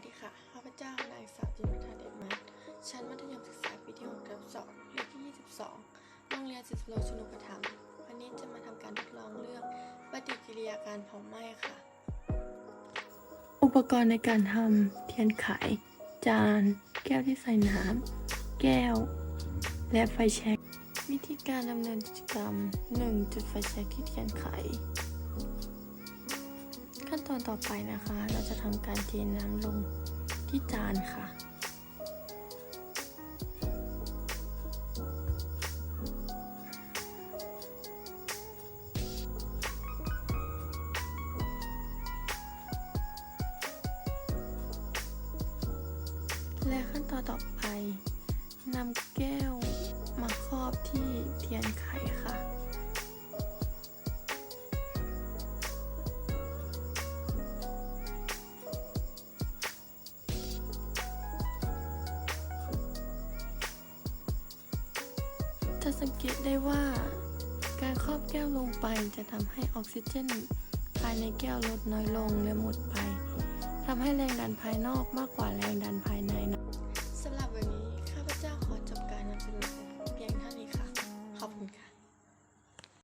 วัสดีค่ะ ข้าพเจ้านางสาวจินพัฒน์เดชมาศชั้นมัธยมศึกษาปีที่6ทับ2เลขที่ 22 โรงเรียนสิทธิโลชนุปถัมวันนี้จะมาทำการทดลองเรื่องปฏิกิริยาการเผาไหม้ค่ะ อุปกรณ์ในการทำเทียนไข จาน แก้วที่ใส่น้ำ แก้ว และไฟแช็ก วิธีการดำเนินกิจกรรม 1. จุดไฟแช็กที่เทียนไข ตอนต่อไปนะคะ เราจะทำการเทน้ำลงที่จานค่ะและขั้นตอนต่อไปนำแก้วมาครอบที่เทียนไขค่ะ จะสังเกตได้ว่า การครอบแก้วลงไปจะทำให้ออกซิเจน ภายในแก้วลดน้อยลงและหมดไปทำให้แรงดันภายนอกมากกว่าแรงดันภาย